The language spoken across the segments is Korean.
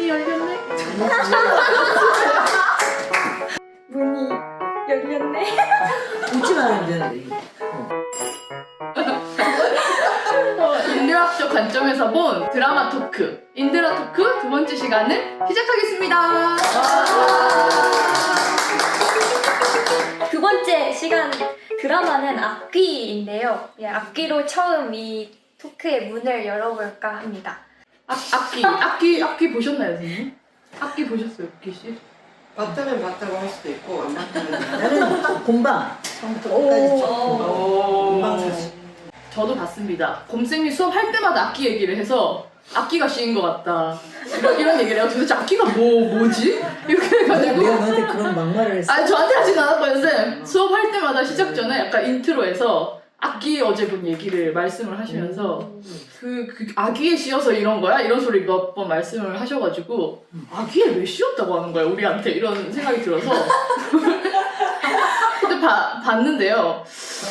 문이 열렸네. 문이 열렸네. 웃지 말아야 되는데. 어, 인류학적 관점에서 본 드라마 토크, 인드라 토크 두 번째 시간을 시작하겠습니다. 두 번째 시간 드라마는 악귀인데요. 예, 악귀로 처음 이 토크의 문을 열어볼까 합니다. 악, 악기, 악기, 악기 보셨나요, 선생님? 악기 보셨어요, 악기 씨? 봤다면 봤다고 할 수도 있고 안 봤다면 나는 본방 처음부터 끝까지 쭉 본방 사실. 저도 봤습니다. 곰쌤이 수업할 때마다 악기 얘기를 해서 악기가 씌인 것 같다. 이런, 이런 얘기를 해요. 도대체 악기가 뭐, 뭐지? 이렇게 해가지고. 내가 너한테 그런 막말을 했어. 아니 저한테 하진 않았고요 쌤 수업할 때마다 시작 전에 약간 인트로에서 악기 어제 본 얘기를 말씀을 하시면서 그, 그 아기에 씌어서 이런 거야? 이런 소리 몇 번 말씀을 하셔가지고 아기에 왜 씌었다고 하는 거야 우리한테? 이런 생각이 들어서. 근데 봐, 봤는데요.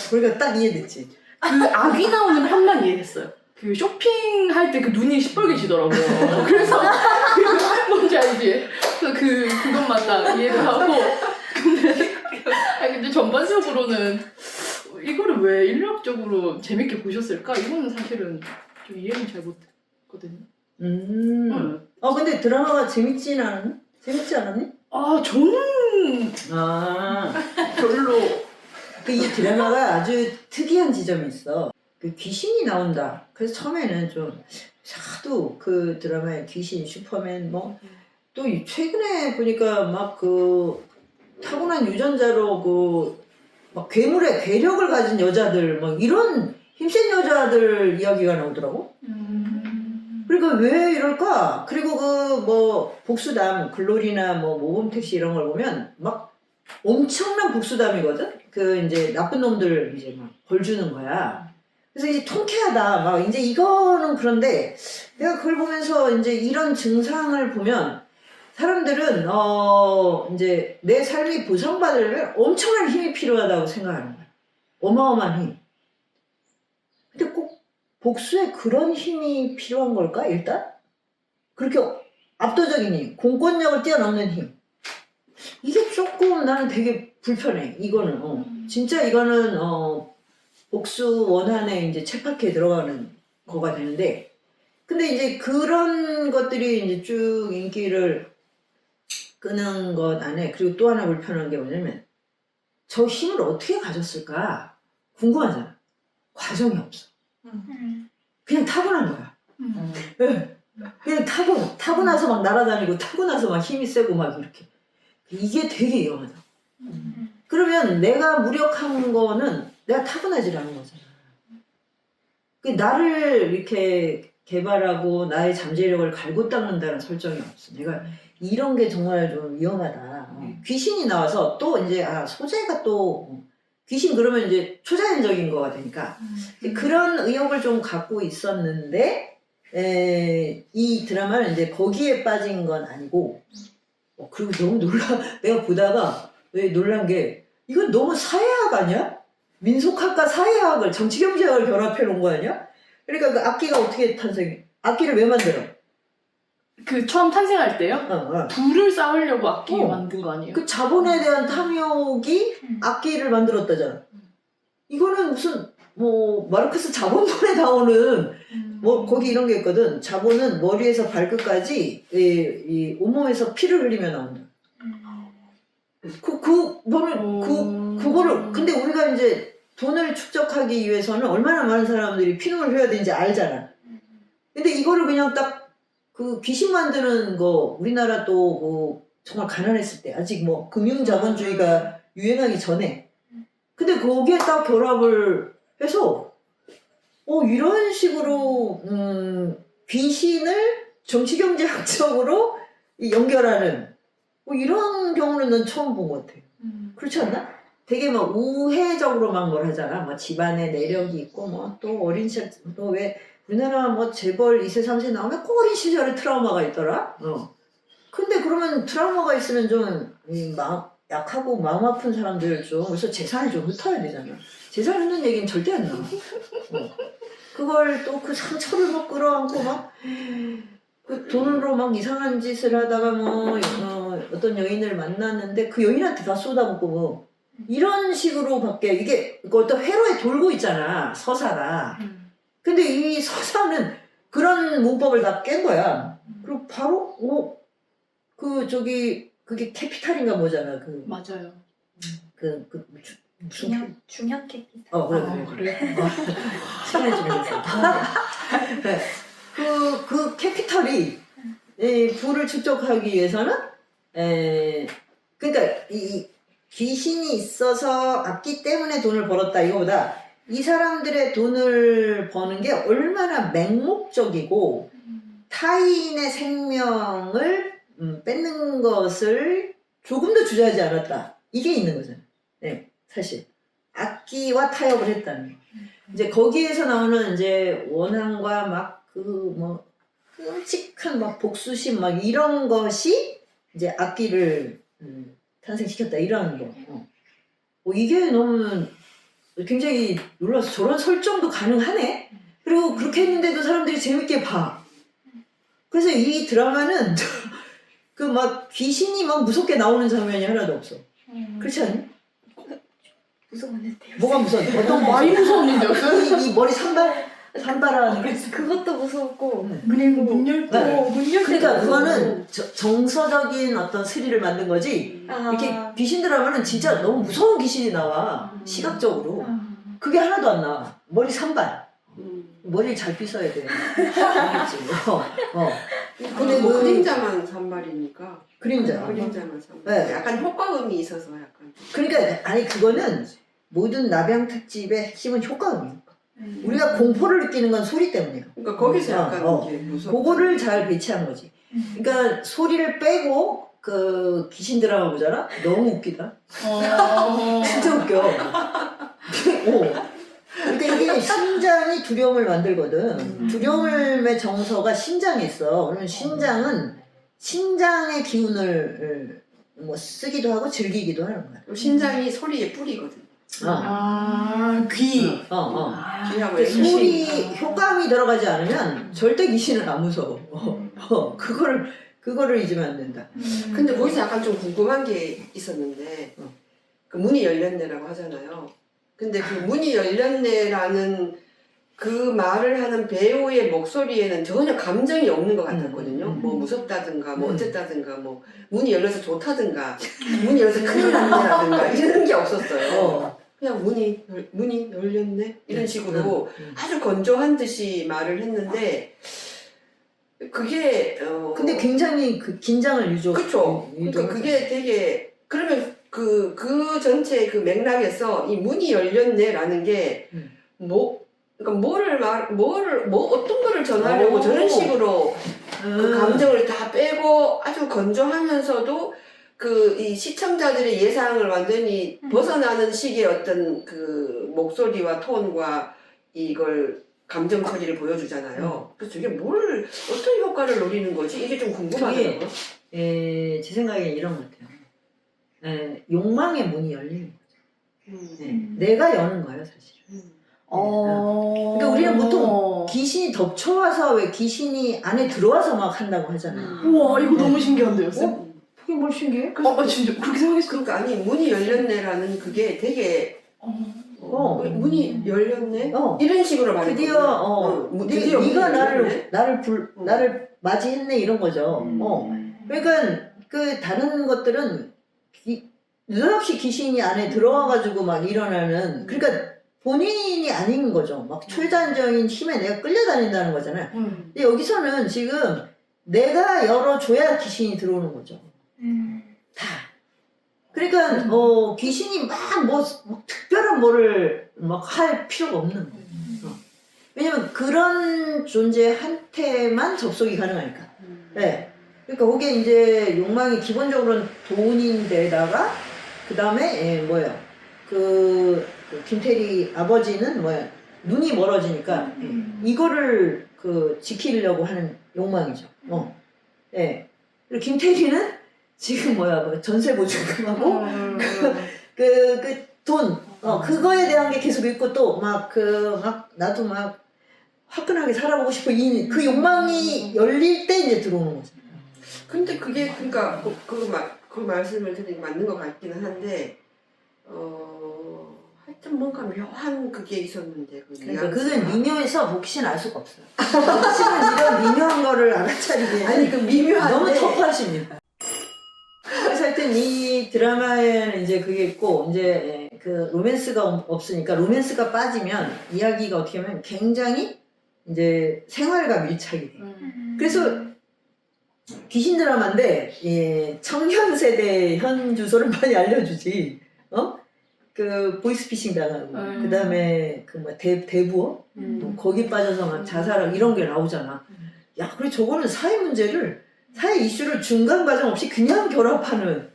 그러니까 딱 이해됐지. 그 아기 나오는 편만 이해했어요. 그 쇼핑할 때 그 눈이 시뻘개지더라고요. 그래서 그 뭔지 알지? 그래서 그 그것만 딱 이해를 하고. 근데 아니 근데 전반적으로는 이거를 왜 인류학적으로 재밌게 보셨을까? 이거는 사실은 좀 이해는 잘 못했거든요. 음. 응. 어 근데 드라마가 재밌진 않았니? 재밌지 않았니? 아 저는 아. 별로 그 이 드라마가 아주 특이한 지점이 있어. 그 귀신이 나온다. 그래서 처음에는 좀 하도 그 드라마에 귀신, 슈퍼맨 뭐 또 최근에 보니까 막 그 타고난 유전자로 그 막 괴물의 괴력을 가진 여자들 막 이런 힘센 여자들 이야기가 나오더라고. 음... 그러니까 왜 이럴까? 그리고 그 뭐 복수담, 글로리나 뭐 모범 택시 이런 걸 보면 막 엄청난 복수담이거든? 그 이제 나쁜 놈들 이제 막 벌 주는 거야. 그래서 이제 통쾌하다. 막 이제 이거는 그런데 내가 그걸 보면서 이제 이런 증상을 보면 사람들은 어 이제 내 삶이 보상받으려면 엄청난 힘이 필요하다고 생각하는 거야. 어마어마한 힘. 근데 꼭 복수에 그런 힘이 필요한 걸까, 일단? 그렇게 압도적인 힘, 공권력을 뛰어넘는 힘. 이게 조금 나는 되게 불편해, 이거는. 어. 진짜 이거는, 어, 복수 원한에 이제 쳇바퀴에 들어가는 거가 되는데, 근데 이제 그런 것들이 이제 쭉 인기를 끄는 것 안에, 그리고 또 하나 불편한 게 뭐냐면, 저 힘을 어떻게 가졌을까? 궁금하잖아. 과정이 없어. 그냥 타고난 거야. 음. 예. 그냥 타고 타고 나서 막 날아다니고 타고 나서 막 힘이 세고 막 이렇게 이게 되게 위험하다. 그러면 내가 무력한 거는 내가 타고나질 않은 거잖아. 그 나를 이렇게 개발하고 나의 잠재력을 갈고 닦는다는 설정이 없어. 내가 이런 게 정말 좀 위험하다. 어. 귀신이 나와서 또 이제 아 소재가 또 귀신 그러면 이제 초자연적인 거가 되니까 그런 의욕을 좀 갖고 있었는데 에, 이 드라마는 이제 거기에 빠진 건 아니고 어, 그리고 너무 놀라 내가 보다가 왜 놀란 게 이건 너무 사회학 아니야? 민속학과 사회학을 정치경제학을 결합해 놓은 거 아니야? 그러니까 그 악기가 어떻게 탄생해? 악기를 왜 만들어? 그 처음 탄생할 때요? 어, 어. 불을 쌓으려고 악기 어. 만든 거 아니에요? 그 자본에 대한 탐욕이 악기를 만들었다잖아. 이거는 무슨 뭐 마르크스 자본론에 나오는 뭐 거기 이런 게 있거든. 자본은 머리에서 발끝까지 이, 이 온몸에서 피를 흘리며 나온다. 그, 그, 너는 그, 그거를, 근데 우리가 이제 돈을 축적하기 위해서는 얼마나 많은 사람들이 피눈을 흘려야 되는지 알잖아. 근데 이거를 그냥 딱 그 귀신 만드는 거, 우리나라 또뭐 정말 가난했을 때, 아직 뭐 금융 자본주의가 유행하기 전에. 근데 거기에 딱 결합을 해서, 어, 이런 식으로, 음, 귀신을 정치경제학적으로 이 연결하는, 뭐 이런 경우는 난 처음 본 것 같아. 음. 그렇지 않나? 되게 막 우회적으로만 뭘 하잖아. 뭐 집안에 내력이 있고, 뭐 또 어린 시절, 또왜 우리나라 뭐 재벌 2세, 3세 나오면 꼭 어린 시절에 트라우마가 있더라. 어. 근데 그러면 트라우마가 있으면 좀, 이 마음, 약하고 마음 아픈 사람들 좀, 그래서 재산이 좀 흩어야 되잖아. 재산 흩는 얘기는 절대 안 나와. 어. 그걸 또 그 상처를 막 끌어안고 막, 그 돈으로 막 이상한 짓을 하다가 뭐 어, 어떤 여인을 만났는데 그 여인한테 다 쏟아붓고 뭐 이런 식으로 밖에 이게 그 어떤 회로에 돌고 있잖아 서사가 음. 근데 이 서사는 그런 문법을 다 깬 거야 그리고 바로 어그 저기 그게 캐피탈인가 뭐잖아 그 맞아요. 그, 그 주- 무슨 중형 중형 캐피탈. 어 그래 아, 그래 그래. 시간이 좀 있어 네. 그, 그 캐피털이 이 부를 축적하기 위해서는 에, 그러니까 이 귀신이 있어서 악기 때문에 돈을 벌었다 이거보다 이 사람들의 돈을 버는 게 얼마나 맹목적이고 타인의 생명을 음, 뺏는 것을 조금도 주저하지 않았다 이게 있는 거잖아요. 네, 사실 악기와 타협을 했다는 거. 이제 거기에서 나오는 이제 원한과 막 그 뭐 끔찍한 막 복수심 막 이런 것이 이제 악기를 음, 탄생시켰다 이런 거. 어. 뭐 이게 너무 굉장히 놀라서 저런 설정도 가능하네. 그리고 그렇게 했는데도 사람들이 재밌게 봐. 그래서 이 드라마는 그 막 귀신이 막 무섭게 나오는 장면이 하나도 없어. 음. 그렇지 않니? 무서웠는데요. 뭐가 무서워? 어떤 너무 많이 무서웠는데요. 이, 이 머리 산발 산발하는 게. 그것도 무서웠고 음. 그리고 문열 때. 네. 어, 문열 그러니까 그거는 저- 정서적인 어떤 스릴을 만든 거지. 아. 이렇게 귀신 드라마는 진짜 너무 무서운 귀신이 나와 음. 시각적으로. 아. 그게 하나도 안 나와. 머리 산발. 음. 머리를 잘 빗어야 돼. 알겠지? 어, 어. 근데 뭐 그- 그림자만 산발이니까 그림자. 그림자만 산발 네. 약간 효과음이 있어서 약간 그러니까 아니 그거는 모든 나병 특집의 핵심은 효과음이에요. 음. 우리가 공포를 느끼는 건 소리 때문이에요. 그러니까 거기서 어, 약간 어. 이렇게 무섭 그거를 잘 배치한 거지. 그러니까 소리를 빼고 그 귀신 드라마 보잖아. 너무 웃기다. 어. 진짜 웃겨. 어. 그러니까 이게 심장이 두려움을 만들거든. 두려움의 정서가 심장에 있어. 그러면 심장은 심장의 기운을 뭐 쓰기도 하고 즐기기도 하는 거야. 신장이 소리의 뿌리거든 어, 아, 귀. 어, 어. 아, 귀하고 소리 효과음이 들어가지 않으면 절대 귀신은 안 무서워. 어, 어, 그거를 그거를 잊으면 안 된다. 음. 근데 거기서 약간 좀 궁금한 게 있었는데 어. 그 문이 열렸네라고 하잖아요. 근데 그 문이 열렸네라는 그 말을 하는 배우의 목소리에는 전혀 감정이 없는 것 같았거든요. 음, 음. 뭐 무섭다든가 뭐 음. 어쨌다든가 뭐 문이 열려서 좋다든가 문이 열려서 큰일 났네라든가 이런 게 없었어요. 어. 그냥 문이 열- 문이 열렸네 이런 식으로 음, 음. 아주 건조한 듯이 말을 했는데 그게 어 근데 굉장히 그 긴장을 유조. 그쵸. 유- 그러니까. 그게 되게 그러면 그 그 전체 그 맥락에서 이 문이 열렸네라는 게 음. 뭐 그러니까 뭐를 말 뭐를 뭐 어떤 거를 전하려고 오. 저런 식으로 그 음. 감정을 다 빼고 아주 건조하면서도 그 이 시청자들의 예상을 완전히 음. 벗어나는 식의 어떤 그 목소리와 톤과 이걸 감정 처리를 보여주잖아요. 그래서 저게 뭘 어떤 효과를 노리는 거지? 이게 좀 궁금하더라고요. 에, 제 생각엔 이런 것 같아요. 에, 욕망의 문이 열리는 거죠. 음. 네. 음. 내가 여는 거예요, 사실. 음. 어. 그러니까 우리는 보통 귀신이 덮쳐와서 왜 귀신이 안에 들어와서 막 한다고 하잖아요. 음. 우와, 이거 너무 신기한데요, 쌤? 어? 그게 뭘 신기해? 어, 어, 진짜 그렇게 생각했어. 그러니까 아니 문이 열렸네라는 그게 되게 어. 어. 어, 문이 열렸네 어. 이런 식으로 말했거든요. 드디어 어, 문- 네, 드디어 문이 네가 나를 열렸네. 나를 불 음. 나를 맞이했네 이런 거죠. 음. 어. 그러니까 그 다른 것들은 기, 느닷없이 귀신이 안에 들어와가지고 막 일어나는 그러니까 본인이 아닌 거죠. 막 초자연적인 힘에 내가 끌려다닌다는 거잖아요. 음. 근데 여기서는 지금 내가 열어줘야 귀신이 들어오는 거죠. 음. 다. 그러니까 어 귀신이 막뭐 뭐 특별한 뭐를 막 할 필요가 없는 거예요. 어. 왜냐면 그런 존재한테만 접속이 가능하니까. 음. 네. 그러니까 거기에 이제 욕망이 기본적으로는 돈인데다가 그 다음에 뭐야 그, 그 김태리 아버지는 뭐야 눈이 멀어지니까 음. 이거를 그 지키려고 하는 욕망이죠. 어. 예. 그리고 김태리는 지금 뭐야 뭐 전세 보증금하고 음. 그그 돈 어, 그거에 대한 게 계속 있고 또 막 그 막 나도 막 화끈하게 살아보고 싶어. 이, 그 욕망이 열릴 때 이제 들어오는 거죠. 근데 그게 그러니까 그, 그, 말, 그 말씀을 드리기 맞는 것 같기는 한데 어 하여튼 뭔가 묘한 그게 있었는데 그 그러니까 뉘앙스가. 그건 미묘해서 복시는 알 수가 없어요. 복시는 이런 미묘한 거를 알아차리기 아니 그 미묘한데 너무 터프하십니다. 하여튼 이 드라마에는 이제 그게 있고 이제 그 로맨스가 없- 없으니까 로맨스가 빠지면 이야기가 어떻게 보면 굉장히 이제 생활과 밀착이 돼요. 음. 그래서 귀신 드라마인데 예, 청년 세대 현 주소를 많이 알려주지. 어? 그 보이스피싱 당하고 음. 그다음에 그뭐 대부어 음. 뭐 거기 빠져서 막 자살하고 이런 게 나오잖아. 야, 그래 저거는 사회 문제를 사회 이슈를 중간 과정 없이 그냥 결합하는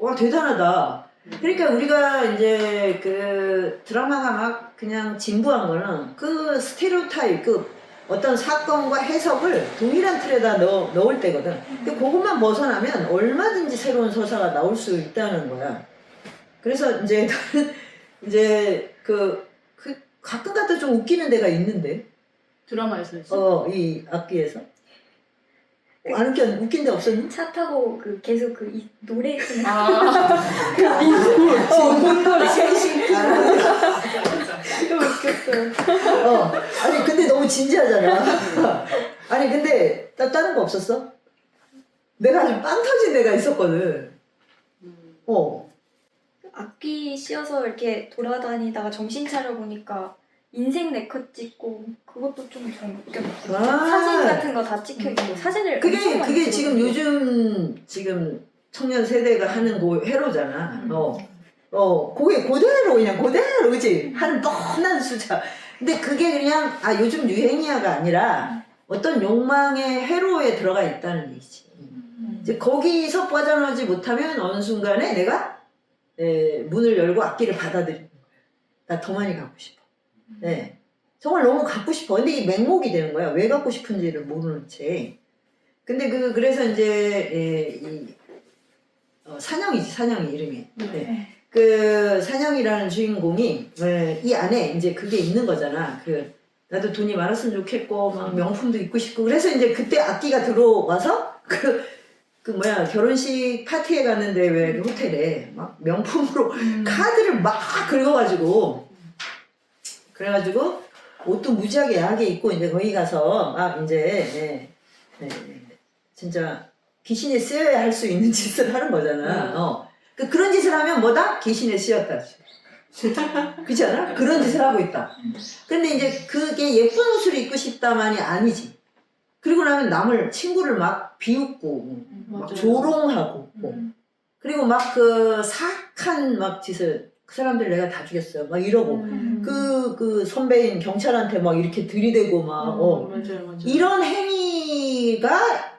와 대단하다. 그러니까 우리가 이제 그 드라마가 막 그냥 진부한 거는 그 스테레오타입 그 어떤 사건과 해석을 동일한 틀에다 넣, 넣을 때거든. 근데 그것만 벗어나면 얼마든지 새로운 서사가 나올 수 있다는 거야. 그래서 이제 나는 이제 그, 그 가끔 가다 좀 웃기는 데가 있는데 드라마에서 했어? 어이 악기에서 어, 안 웃겨 웃긴 데 없었니? 차 타고 그 계속 그 이 노래 듣는 아, 어, 본노래 생신 거 웃겼어요. 어 아니 근데 너무 진지하잖아. 아니 근데 따, 다른 거 없었어? 내가 아주 빵 터진 데가 있었거든. 어 악기 씌워서 이렇게 돌아다니다가 정신 차려 보니까 인생 네컷 찍고 그것도 좀좀 웃겼어요. 아. 사진 같은 거 다 찍혀 있고 사진을 엄청 그게 많이 그게 지금. 요즘 지금 청년 세대가 하는 그 회로잖아. 음. 어. 어, 그게 그대로 그냥 그대로지. 하는 뻔한 수작. 근데 그게 그냥 아 요즘 유행이야가 아니라 어떤 욕망의 회로에 들어가 있다는 얘기지. 이제 거기서 빠져나오지 못하면 어느 순간에 내가 에, 문을 열고 악기를 받아들이는 거야. 나 더 많이 갖고 싶어. 네. 정말 너무 갖고 싶어. 근데 이 맹목이 되는 거야. 왜 갖고 싶은지를 모르는 채. 근데 그 그래서 이제 에, 이 어, 산영이지 산영이 이름이. 네. 그 산영이라는 주인공이 에, 이 안에 이제 그게 있는 거잖아. 그 나도 돈이 많았으면 좋겠고 막 명품도 입고 싶고 그래서 이제 그때 악기가 들어와서 그, 그 뭐야 결혼식 파티에 갔는데 왜 호텔에 막 명품으로 음. 카드를 막 긁어가지고 그래가지고 옷도 무지하게 야하게 입고 이제 거기 가서 막 이제 예, 예, 진짜 귀신에 쓰여야 할 수 있는 짓을 하는 거잖아. 음. 어. 그 그런 짓을 하면 뭐다? 귀신에 쓰였다. 그렇지 않아? 그런 짓을 하고 있다. 근데 이제 그게 예쁜 옷을 입고 싶다만이 아니지. 그리고 나면 남을 친구를 막 비웃고 막 맞아요. 조롱하고 음. 그리고 막 그 사악한 막 짓을 그 사람들 내가 다 죽였어요. 막 이러고 음. 그, 그 선배인 경찰한테 막 이렇게 들이대고 막, 어. 맞아요, 맞아요. 이런 행위가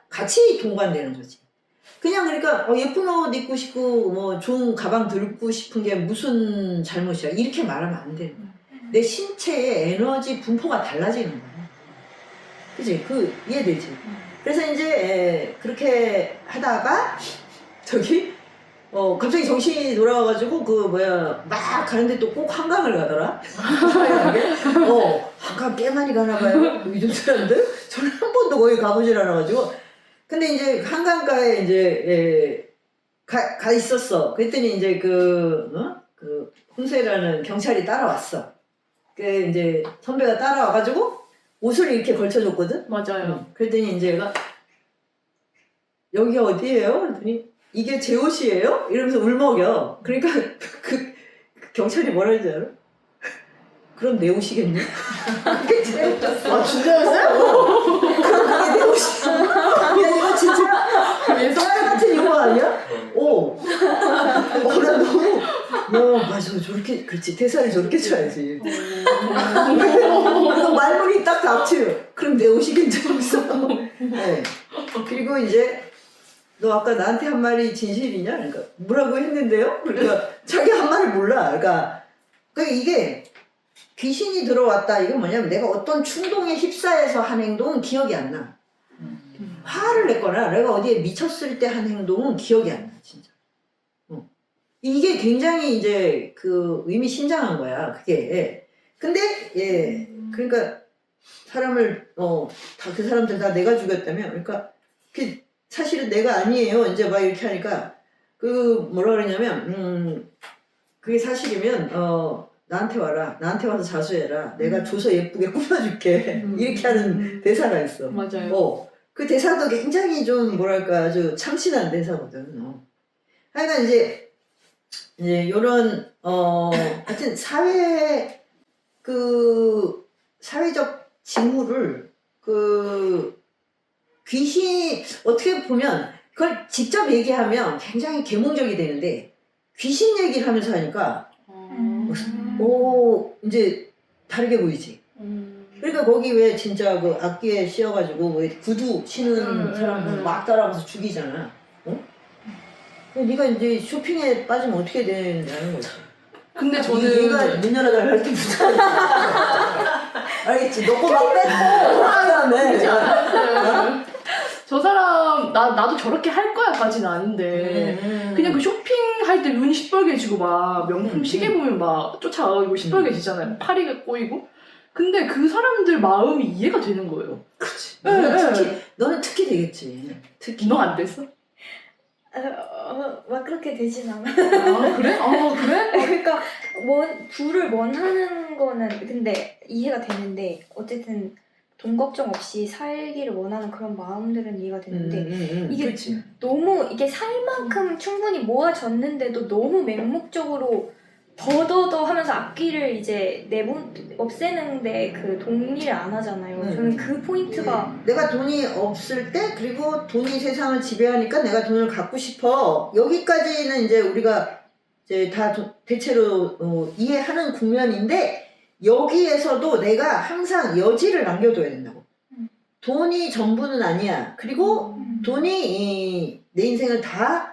같이 동반되는 거지. 그냥 그러니까 어, 예쁜 옷 입고 싶고 뭐 좋은 가방 들고 싶은 게 무슨 잘못이야. 이렇게 말하면 안 돼. 내 신체의 에너지 분포가 달라지는 거야. 그지? 그, 이해되지? 그래서 이제 에, 그렇게 하다가 저기 어 갑자기 정신이 돌아와가지고 그 뭐야 막 가는데 또 꼭 한강을 가더라. 어 한강 꽤 많이 가나 봐요. 요즘 사람들 저는 한 번도 거기 가보질 않아가지고 근데 이제 한강가에 이제 예, 가, 가 있었어. 그랬더니 이제 그 어? 그 홍세라는 경찰이 따라왔어. 그 이제 선배가 따라와가지고 옷을 이렇게 걸쳐줬거든. 맞아요. 그랬더니 이제 얘가 여기 어디예요? 그랬더니 이게 제 옷이에요? 이러면서 울먹여. 그러니까 그, 그 경찰이 뭐라 하지 알아? 그럼 내 옷이겠네? 그게 제일 웃겼어. 아, 진짜였어요? 그럼 그게 내 옷이야. 야 이거 진짜 쌀 같은 이거 아니야? 어. 어, 나 너무 야 맞아 저렇게 그렇지 대사를 저렇게 쳐야지. 그리고 말문이 딱 닥치요. 그럼 내 옷이 괜찮았어. 네. 그리고 이제 너 아까 나한테 한 말이 진실이냐? 그러니까 뭐라고 했는데요? 그러니까 자기 한 말을 몰라. 그러니까, 그러니까 이게 귀신이 들어왔다. 이건 뭐냐면 내가 어떤 충동에 휩싸여서 한 행동은 기억이 안 나. 화를 냈거나 내가 어디에 미쳤을 때 한 행동은 기억이 안 나. 진짜. 어. 이게 굉장히 이제 그 의미심장한 거야. 그게. 근데 예. 그러니까 사람을 어 다 그 사람들 다 내가 죽였다며 그러니까 그 사실은 내가 아니에요 이제 막 이렇게 하니까 그 뭐라 그러냐면 음 그게 사실이면 어 나한테 와라 나한테 와서 자수해라 내가 줘서 예쁘게 꾸며줄게 음. 이렇게 하는 대사가 있어 맞아요. 어, 그 대사도 굉장히 좀 뭐랄까 아주 참신한 대사거든. 어. 하여간 이제 이제 요런 어 하여튼 사회 그 사회적 징후를 그 귀신 어떻게 보면 그걸 직접 얘기하면 굉장히 계몽적이 되는데 귀신 얘기를 하면서 하니까 어. 오 이제 다르게 보이지. 음. 그러니까 거기 왜 진짜 그 악기에 씌어가지고 왜 구두 신은 음, 사람들 음, 막 따라가서 죽이잖아. 어? 네가 이제 쇼핑에 빠지면 어떻게 되냐는 거지. 근데 저는 문 열어달라 할 때부터 알겠지? 너거 막 뺏고 않았어요. 저 사람 나 나도 저렇게 할 거야까지는 아닌데 음. 그냥 그 쇼핑할 때 눈이 시뻘개지고 막 명품 음, 시계 보면 막 쫓아가고 시뻘개지잖아요. 파리가 꼬이고. 근데 그 사람들 마음이 이해가 되는 거예요. 그렇지. 네, 너는 네. 특히 너는 특히 되겠지. 특히. 너 안 됐어? 어, 어, 막 그렇게 되진 않아. 아 그래? 아 그래? 그러니까 원 불을 원하는 거는 근데 이해가 되는데 어쨌든 돈 걱정 없이 살기를 원하는 그런 마음들은 이해가 되는데 음, 음, 음. 이게 그렇지. 너무 이게 살 만큼 충분히 모아졌는데도 너무 맹목적으로 더더더 하면서 악기를 이제 내본 없애는데 그 동의를 안 하잖아요. 음. 저는 그 포인트가 내가 돈이 없을 때 그리고 돈이 세상을 지배하니까 내가 돈을 갖고 싶어 여기까지는 이제 우리가 이제 다 도- 대체로 어, 이해하는 국면인데 여기에서도 내가 항상 여지를 남겨둬야 된다고 음. 돈이 전부는 아니야 그리고 돈이 이, 내 인생을 다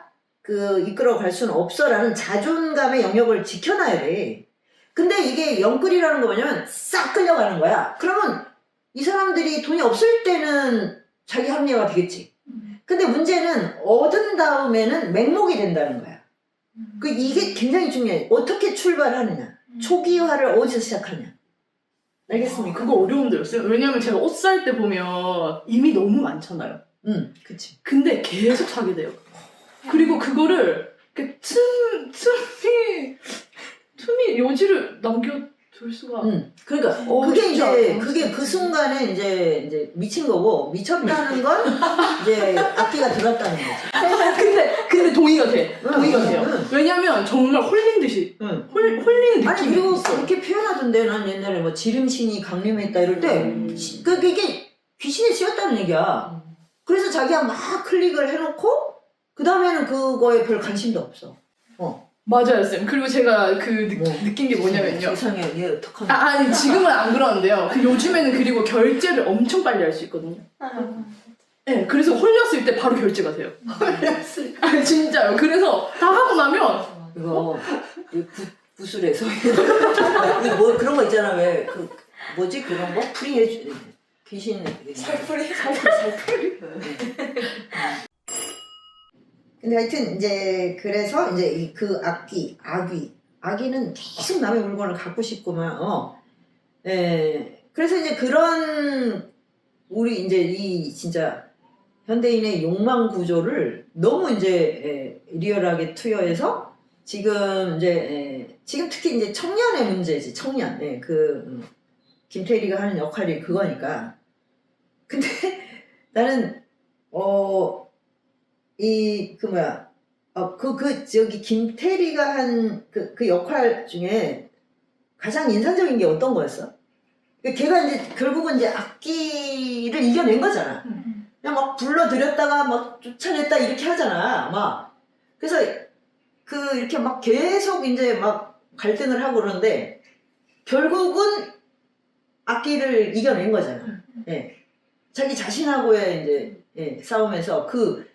그 이끌어 갈 수는 없어라는 자존감의 영역을 지켜놔야 돼. 근데 이게 영끌이라는 거 뭐냐면 싹 끌려가는 거야. 그러면 이 사람들이 돈이 없을 때는 자기 합리화가 되겠지. 근데 문제는 얻은 다음에는 맹목이 된다는 거야. 그 이게 굉장히 중요해. 어떻게 출발하느냐. 초기화를 어디서 시작하냐. 알겠습니까? 그거 어려운데였어요. 왜냐면 제가 옷 살 때 보면 이미 너무 많잖아요. 응, 그치. 근데 계속 사게 돼요. 그리고 그거를 이렇게 틈, 틈이, 틈이 여지를 남겨둘 수가. 응. 그러니까 어, 그게 쉽지 이제 않아. 그게 그 순간에 이제 이제 미친 거고 미쳤다는 건 이제 악기가 들었다는 거지. 근데, 근데 동의가 돼. 응, 동의가 응, 돼요. 응. 왜냐면 정말 홀린 듯이. 응. 홀, 홀리는 아니 느낌이 그리고 있어. 그렇게 표현하던데 난 옛날에 뭐 지름신이 강림했다 이럴 때 음. 시- 그 이게 귀신에 씌었다는 얘기야. 그래서 자기가 막 클릭을 해놓고 그 다음에는 그거에 별 관심도 없어. 맞아요, 쌤. 그리고 제가 그 느, 뭐. 느낀 게 뭐냐면요. 세상에 얘 어떡하나. 아, 아니, 지금은 안 그러는데요. 그 요즘에는 그리고 결제를 엄청 빨리 할 수 있거든요. 네, 그래서 홀렸을 때 바로 결제가 돼요. 아, 진짜요. 그래서 다 하고 나면 이거 이 구, 구슬에서 이뭐 그런 거 있잖아 왜 그 뭐지 그런 거 프리 해주 귀신 살풀이 살풀이 살풀이 근데 하여튼 이제 그래서 이제 이그 악기 악귀 악귀는 계속 남의 물건을 갖고 싶고만 어. 예. 그래서 이제 그런 우리 이제 이 진짜 현대인의 욕망 구조를 너무 이제 예, 리얼하게 투여해서 지금 이제 예, 지금 특히 이제 청년의 문제지 청년. 예, 그 음, 김태리가 하는 역할이 그거니까. 근데 나는 어 이 그 뭐야 어그 그 저기 김태리가 한그그 역할 중에 가장 인상적인 게 어떤 거였어? 그 걔가 이제 결국은 이제 악기를 이겨낸 거잖아. 그냥 막 불러들였다가 막 쫓아냈다 이렇게 하잖아. 막 그래서 그 이렇게 막 계속 이제 막 갈등을 하고 그러는데 결국은 악기를 이겨낸 거잖아. 예. 자기 자신하고의 이제 예, 싸움에서 그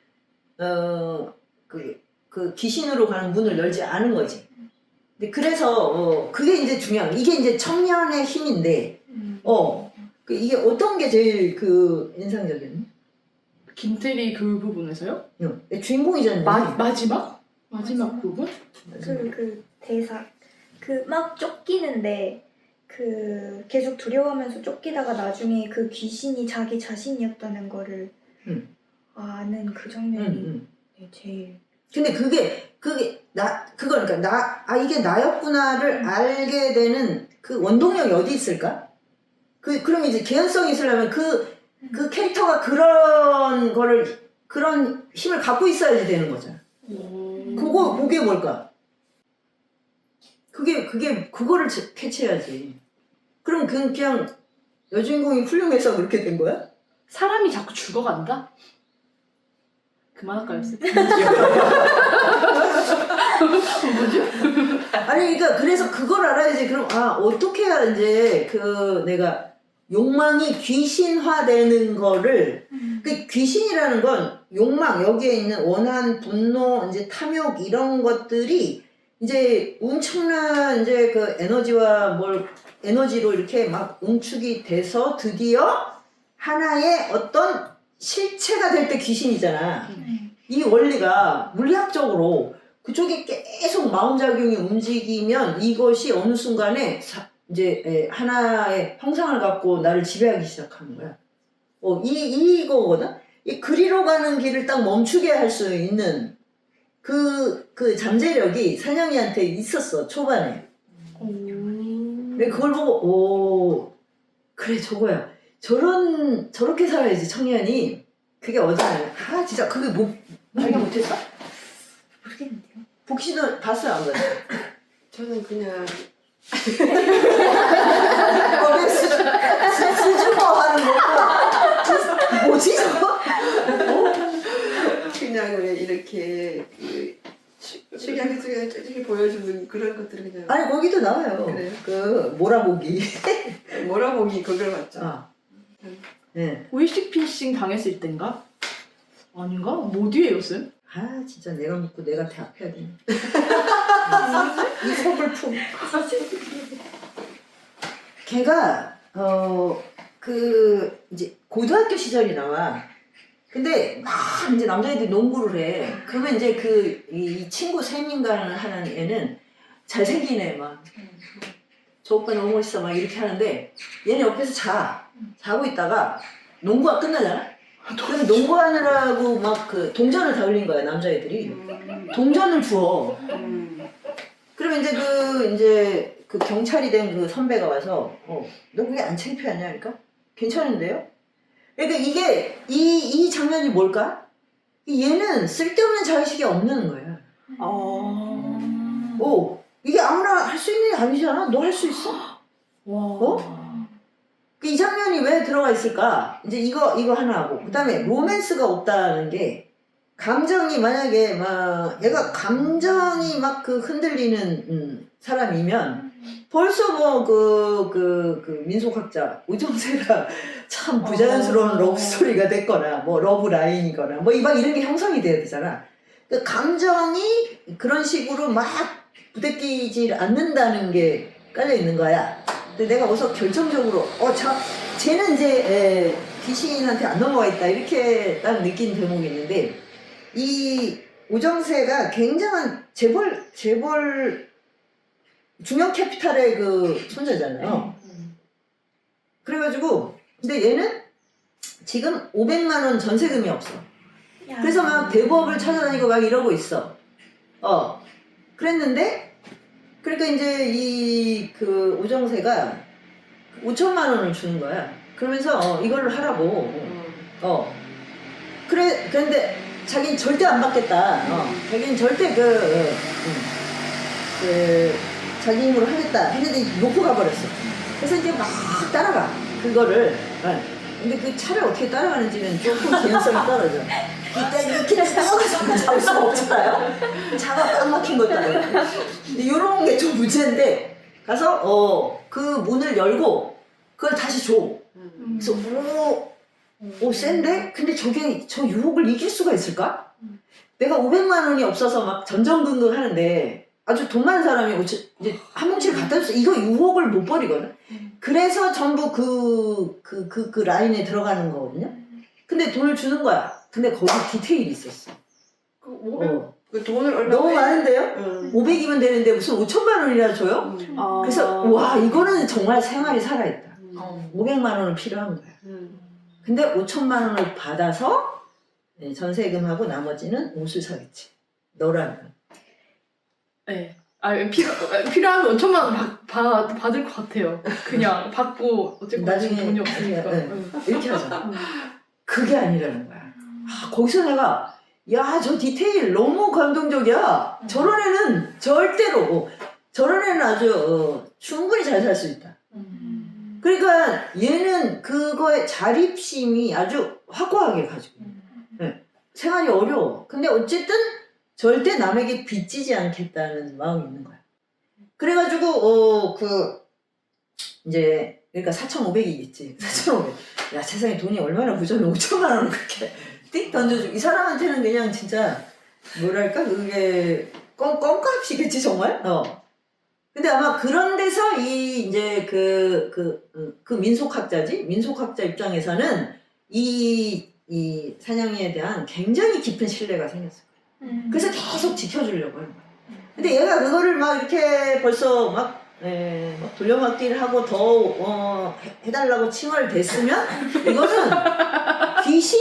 어, 그, 그 귀신으로 가는 문을 열지 않은 거지. 근데 그래서 어, 그게 이제 중요한 거. 이게 이제 청년의 힘인데 어, 그 이게 어떤 게 제일 그 인상적이었니? 김태리 그 부분에서요? 응. 주인공이잖아. 마, 마지막? 마지막 부분? 그, 그 대사 그 막 쫓기는데 그 계속 두려워하면서 쫓기다가 나중에 그 귀신이 자기 자신이었다는 거를 음. 아는 그 응, 장면이 응. 네, 제일 근데 그게 그게 나 그거니까 나 아 이게 나였구나를 알게 되는 그 원동력이 어디 있을까? 그 그럼 이제 개연성이 있으려면 그그 캐릭터가 그런 거를 그런 힘을 갖고 있어야지 되는 거잖아. 그거 그게 뭘까? 그게 그게 그거를 제- 캐치해야지. 그럼 그 그냥 여주인공이 훌륭해서 그렇게 된 거야? 사람이 자꾸 죽어간다? 그만할까요? 쌤? 아니 그러니까 그래서 그걸 알아야지 그럼 아 어떻게 해야 이제 그 내가 욕망이 귀신화되는 거를 그 귀신이라는 건 욕망 여기에 있는 원한 분노 이제 탐욕 이런 것들이 이제 엄청난 이제 그 에너지와 뭘 에너지로 이렇게 막 응축이 돼서 드디어 하나의 어떤 실체가 될 때 귀신이잖아. 이 원리가 물리학적으로 그쪽에 계속 마음작용이 움직이면 이것이 어느 순간에 사- 이제 에, 하나의 형상을 갖고 나를 지배하기 시작하는 거야. 어, 이, 이거거든? 이 그리로 가는 길을 딱 멈추게 할 수 있는 그, 그 잠재력이 산영이한테 있었어, 초반에. 근데 그걸 보고, 오, 그래, 저거야. 저런, 저렇게 살아야지, 청년이. 그게 어디냐. 아, 진짜, 그게 못, 발견 못했어? 모르겠는데요. 복시도 봤어요, 안 봤어요? 저는 그냥 어, 왜 수, 수, 수줍어 하는 거. 뭐지, 저거? 그냥 왜 이렇게 그 추- 축약해서 그냥 쫄쫄이 보여주는 그런 것들을 그냥 아니, 거기도 나와요. 그래요? 그, 몰아보기. 몰아보기 그걸 봤죠. 아. 네. 보이스피싱 당했을 땐가? 아닌가? 뭐 뒤에요, 쌤? 아, 진짜 내가 묻고 내가 대합해야 돼. 이 서글픔. 걔가, 어, 그, 이제, 고등학교 시절이 나와. 근데, 막, 이제 남자애들이 농구를 해. 그러면 이제 그, 이 친구 샘인가를 하는 애는 잘생긴 애, 막. 저 오빠 너무 멋있어, 막 이렇게 하는데, 얘는 옆에서 자. 자고 있다가, 농구가 끝나잖아? 그래서 농구하느라고 막 그 동전을 다 흘린 거야, 남자애들이. 음, 동전을. 음, 그러면 이제 그 이제 그 경찰이 된 그 선배가 와서 어, 너 그게 안 창피하냐? 그러니까 괜찮은데요? 그러니까 이게 이 이 장면이 뭘까? 얘는 쓸데없는 자의식이 없는 거야. 아. 오 이게 아무나 할 수 있는 게 아니잖아. 너 할 수 있어? 와. 어? 그이 장면이 왜 들어가 있을까? 이제 이거 이거 하나 하고 그다음에 로맨스가 없다는 게 감정이 만약에 막 얘가 감정이 막 그 흔들리는 음, 사람이면 벌써 뭐그그그 민속학자 우정세가 참 부자연스러운 어. 러브 스토리가 됐거나 뭐 러브 라인이거나 뭐 이방 이런 게 형성이 돼야 되잖아. 그 감정이 그런 식으로 막 부대끼질 않는다는 게 깔려 있는 거야. 근데 내가 어서 결정적으로 어, 저 쟤는 이제 에, 귀신한테 안 넘어가 있다 이렇게 딱 느낀 대목이 있는데 이 오정세가 굉장한 재벌 재벌 중형 캐피탈의 그 손자잖아요. 그래가지고 근데 얘는 지금 500만 원 전세금이 없어. 그래서 막 대법을 찾아다니고 막 이러고 있어. 어. 그랬는데, 그러니까 이제 이 그 오정세가 5천만 원을 주는 거야. 그러면서 어, 이거를 하라고. 음. 어. 그래, 그런데 자기는 절대 안 받겠다. 어. 자기는 절대 그, 어, 음, 그, 자기 힘으로 하겠다. 했는데 놓고 가버렸어. 그래서 이제 막 따라가. 그거를. 어. 근데 그 차를 어떻게 따라가는지는 조금 개연성이 떨어져. 일단 이렇게 따라가서 잡을 수가 없잖아요. 차가 꽉 막힌 아니고. 근데 이런 게 좀 문제인데, 가서, 어, 그 문을 열고, 그걸 다시 줘. 음. 그래서, 오, 오, 센데? 근데 저게, 저 유혹을 이길 수가 있을까? 내가 500만 원이 없어서 막 전전긍긍 하는데, 아주 돈 많은 사람이 오치- 이제 한 뭉치를 갖다 줬어. 이거 유혹을 못 버리거든. 그래서 전부 그, 그, 그, 그 라인에 들어가는 거거든요. 근데 돈을 주는 거야. 근데 거기 디테일이 있었어. 그 뭐, 어. 그 돈을 얼마 너무 많은데요? 응. 500이면 되는데 무슨 5천만 원이나 줘요? 응. 아. 그래서 와 이거는 정말 생활이 살아있다. 어. 500만 원은 필요한 거야. 응. 근데 5천만 원을 받아서 네, 전세금하고 나머지는 옷을 사겠지. 너라면. 네. 아, 필요, 필요하면 5천만 원 받, 받, 받을 것 같아요. 그냥 받고, 어쨌든 나중에 돈이 없으니까. 네, 네. 응. 이렇게 하자. 그게 아니라는 거야. 아, 거기서 내가 야 저 디테일 너무 감동적이야. 저런 애는 절대로 저런 애는 아주 어, 충분히 잘 살 수 있다. 음. 그러니까 얘는 그거에 자립심이 아주 확고하게 가지고 네. 생활이 어려워. 근데 어쨌든 절대 남에게 빚지지 않겠다는 마음이 있는 거야. 그래가지고 어 그 이제 그러니까 4,500이겠지. 4,500. 야 세상에 돈이 얼마나 부족해 5천만 원을 그렇게 띡 던져주고 이 사람한테는 그냥 진짜 뭐랄까 그게 껌 껌값이겠지 정말. 어. 근데 아마 그런 데서 이 이제 그 그 그 민속학자지 민속학자 입장에서는 이 이 사냥이에 대한 굉장히 깊은 신뢰가 생겼어요. 그래서 계속 지켜주려고 하는 거야. 근데 얘가 그거를 막 이렇게 벌써 막, 에, 막 돌려막기를 하고 더 어, 해- 해달라고 칭얼 댔으면 이거는 귀신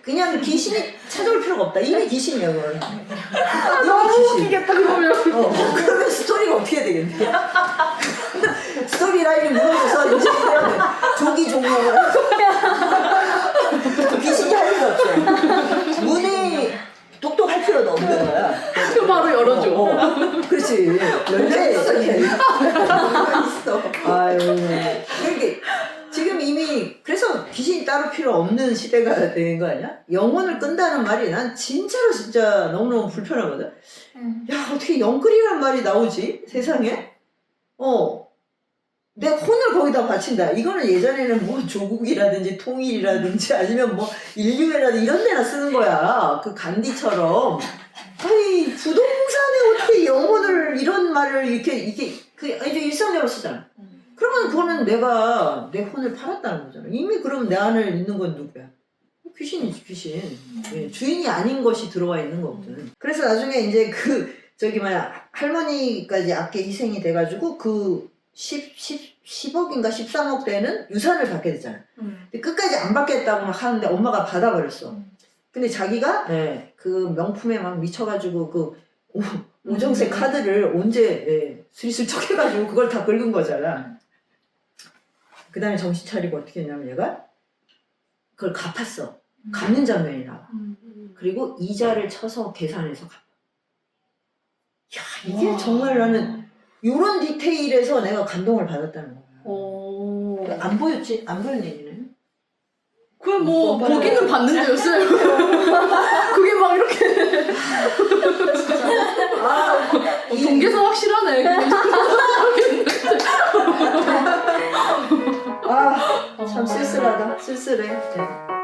그냥 귀신이 찾아올 필요가 없다. 이미 귀신이야 그거는. 너무. 웃기겠다, 그러면. 어, 그러면 스토리가 어떻게 되겠니? 스토리 라인이 무너져서 이제 조기 종목을 귀신이 할 필요 없어. 문이 똑똑할 필요도 없는 거야. 그 바로 열어줘. 어, 어. 그렇지. 열려 있어. 이렇게. 있어. 아유. 그러니까 지금 이미 그래서 귀신이 따로 필요 없는 시대가 된 거 아니야? 영혼을 끈다는 말이 난 진짜로 진짜 너무너무 불편하거든. 야 어떻게 영끌이란 말이 나오지 세상에? 어. 내 혼을 거기다 바친다. 이거는 예전에는 뭐 조국이라든지 통일이라든지 아니면 뭐 인류애라든지 이런 데나 쓰는 거야. 그 간디처럼. 아니 부동산에 어떻게 영혼을 이런 말을 이렇게 이렇게 그 이제 일상적으로 쓰잖아. 그러면 그거는 내가 내 혼을 팔았다는 거잖아. 이미 그럼 내 안을 있는 건 누구야? 귀신이지 귀신. 예, 주인이 아닌 것이 들어와 있는 거거든. 그래서 나중에 이제 그 저기 뭐야 할머니까지 아께 희생이 돼가지고 그 10, 10, 10억인가 13억 대는 유산을 받게 되잖아. 근데 끝까지 안 받겠다고 막 하는데 엄마가 받아버렸어. 근데 자기가 예, 그 명품에 막 미쳐가지고 그 오, 오정색 카드를 언제 예, 스리슬쩍 해가지고 그걸 다 긁은 거잖아. 그 다음에 정신 차리고 어떻게 했냐면 얘가 그걸 갚았어. 갚는 장면이 나와. 그리고 이자를 쳐서 계산해서 갚아. 야, 이게 정말 나는 이런 디테일에서 내가 감동을 받았다는 거야. 오. 안 보였지? 안 보였네, 얘는. 그냥 뭐, 뭐 보기는 봤는데였어요. 그게 막 이렇게. 아, 어, 동계서 확실하네. 아, 참 쓸쓸하다. 쓸쓸해. 네.